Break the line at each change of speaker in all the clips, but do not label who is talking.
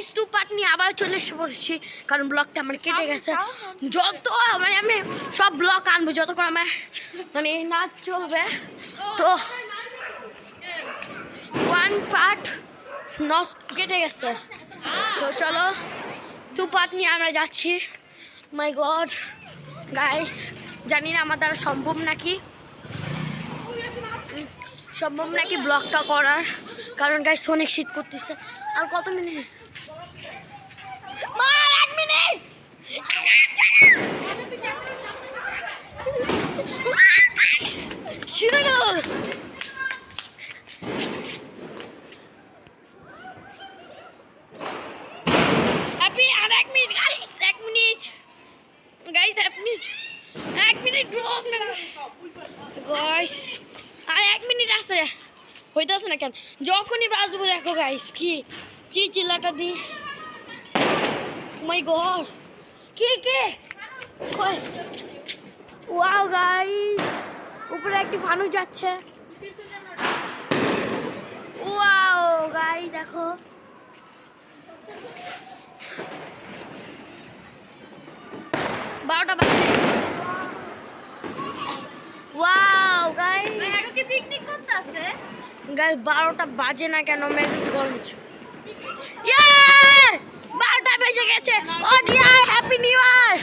Guys to part নিয়ে আবার চলে এসে পড়ছি। কারণ ব্লগটা আমার কেটে গেছে। যত মানে আমি সব ব্লগ আনব যতক্ষণ আমার মানে নাচ চলবে। তো ওয়ান পার্ট নষ্ট কেটে গেছে। তো চলো টু পার্ট নিয়ে আমরা যাচ্ছি। মাই গড গাইস জানি না আমার দ্বারা সম্ভব নাকি। সম্ভব নাকি ব্লগটা করার? কারণ গাইস অনেক শীত করতেছে। আর কত মিনিট মার এক মিনিট শুরু হ্যাপি আর এক মিনিট গাইস এক মিনিট গাইস এক মিনিট এক মিনিট রোজ না গাইস আর এক মিনিট আছে। হইতেছে না কেন? যখনই বাজবো দেখো গাইস কি কি চিল্লাটা দি। মাই গড কি কি? ওয়াও গাইস উপরে একটি ফানুস যাচ্ছে। ওয়াও গাইস দেখো। বারোটা বাজে। ওয়াও গাইস
কি পিকনিক করতে আছে?
গাইস বারোটা বাজে না কেন? মেসেজ গরম হচ্ছে। বেজে গেছে। ও dear happy new year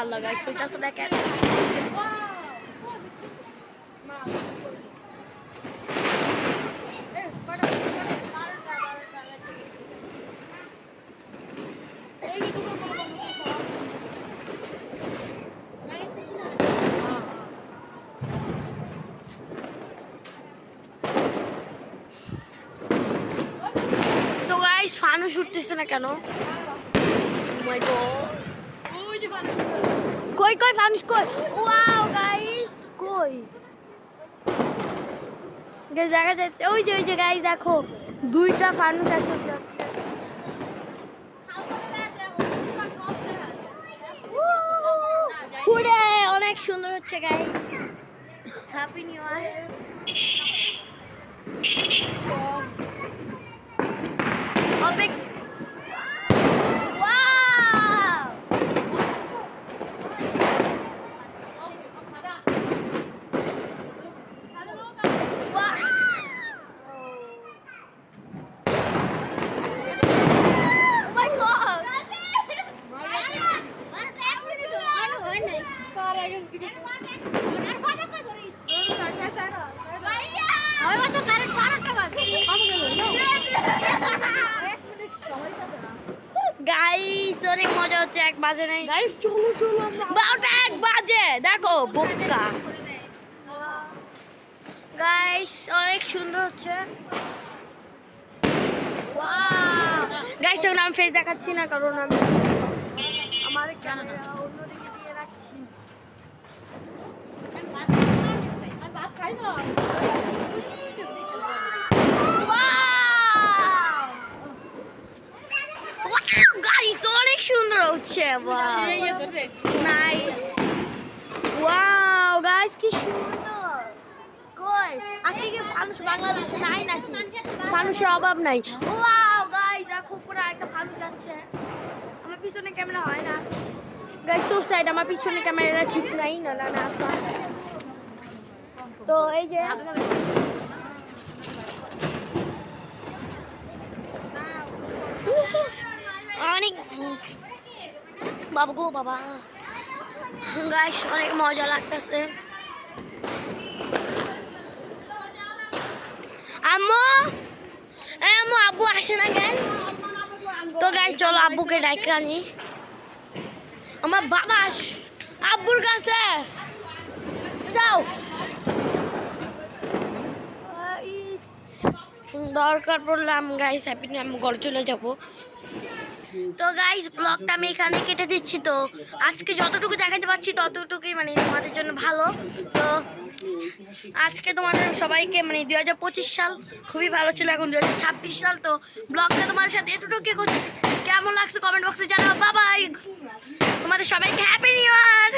Allah guys হইতাছে দেখেন গাইস ফানুস উঠতেছে না কেন?
ভালো
কই কই ফানুস কই? ওয়াও গাইস কই? দেখা যাচ্ছে ওই যে ওই যে গাইস দেখো দুইটা ফানুস একসাথে যাচ্ছে। ঘুরে অনেক সুন্দর হচ্ছে গাইস হ্যাপি নিউ ইয়ার অনেক অনেক মজা হচ্ছে এক বাজে নাই।
গাইস চলো চলো
বারোটা এক বাজে! দেখো বোকা। গাইস অনেক সুন্দর হচ্ছে। গাইস এখন আমি ফেস দেখাচ্ছি না কারণ আমি আমার ক্যামেরা অন্যদিকে দিয়ে রাখছি।
আমি ভাত খাই না
গাইস অনেক সুন্দর হচ্ছে নাইস ওয়াও গাইস কি সুন্দর। কই আজকে কি ফানুস বাংলাদেশে নাই নাকি? ফানুসের অভাব নাই। ওয়াও গাইস দেখো পুরো একটা ফানুস যাচ্ছে। আমার পিছনে ক্যামেরা হয় না। গাইস সো সাইড আমার পিছনে ক্যামেরাটা ঠিক নাই না। তো এই যে অনেক বাবা গো বাবা। গাইস অনেক মজা লাগতেছে। আম্মু! আম্মু, আব্বু আসে না কেন? তো গাইস চলো আব্বুকে ডাইকে আনি। আমার বাবা আব্বুর কাছে। যাও। দরকার পড়লাম গাইস হ্যাপি আমি ঘর চলে যাব। তো গাইস ব্লগটা আমি এখানে কেটে দিচ্ছি তো। আজকে যতটুকু দেখাতে পাচ্ছি ততটুকুই মানে তোমাদের জন্য ভালো। তো আজকে তোমাদের সবাইকে মানে দু হাজার পঁচিশ সাল খুবই ভালো ছিল, এখন দু হাজার ছাব্বিশ সাল। তো ব্লগটা তোমাদের সাথে এতটুকু করছি। কেমন লাগছে কমেন্ট বক্সে জানাও। বাবাই তোমাদের সবাইকে হ্যাপি নিউ ইয়ার